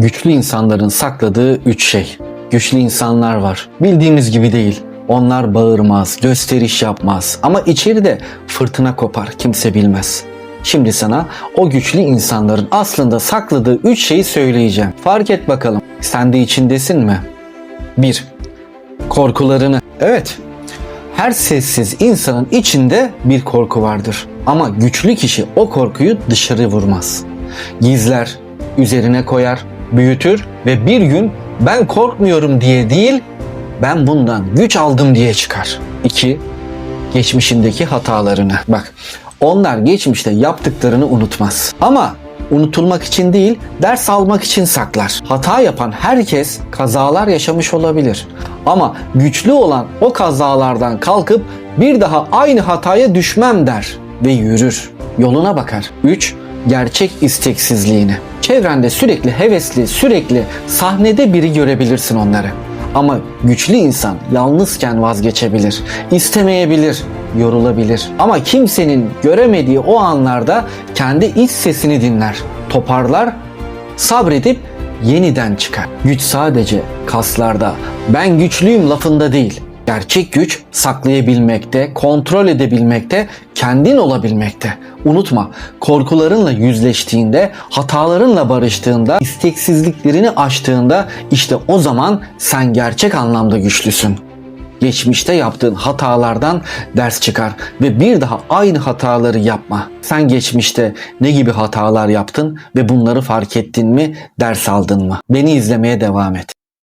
Güçlü insanların sakladığı üç şey. Güçlü insanlar var. Bildiğimiz gibi değil. Onlar bağırmaz, gösteriş yapmaz ama içeride fırtına kopar kimse bilmez. Şimdi sana o güçlü insanların aslında sakladığı üç şeyi söyleyeceğim. Fark et bakalım. Sen de içindesin mi? 1. Korkularını. Evet. Her sessiz insanın içinde bir korku vardır. Ama güçlü kişi o korkuyu dışarı vurmaz. Gizler, üzerine koyar, büyütür ve bir gün ben korkmuyorum diye değil, ben bundan güç aldım diye çıkar. 2. Geçmişindeki hatalarını. Bak, onlar geçmişte yaptıklarını unutmaz. Ama unutulmak için değil, ders almak için saklar. Hata yapan herkes kazalar yaşamış olabilir. Ama güçlü olan o kazalardan kalkıp bir daha aynı hataya düşmem der ve yürür. Yoluna bakar. 3. Gerçek isteksizliğini. Çevrende sürekli hevesli, sürekli sahnede biri görebilirsin onları. Ama güçlü insan yalnızken vazgeçebilir, istemeyebilir, yorulabilir. Ama kimsenin göremediği o anlarda kendi iç sesini dinler, toparlar, sabredip yeniden çıkar. Güç sadece kaslarda, ben güçlüyüm lafında değil. Gerçek güç saklayabilmekte, kontrol edebilmekte, kendin olabilmekte. Unutma, korkularınla yüzleştiğinde, hatalarınla barıştığında, isteksizliklerini aştığında işte o zaman sen gerçek anlamda güçlüsün. Geçmişte yaptığın hatalardan ders çıkar ve bir daha aynı hataları yapma. Sen geçmişte ne gibi hatalar yaptın ve bunları fark ettin mi, ders aldın mı? Beni izlemeye devam et.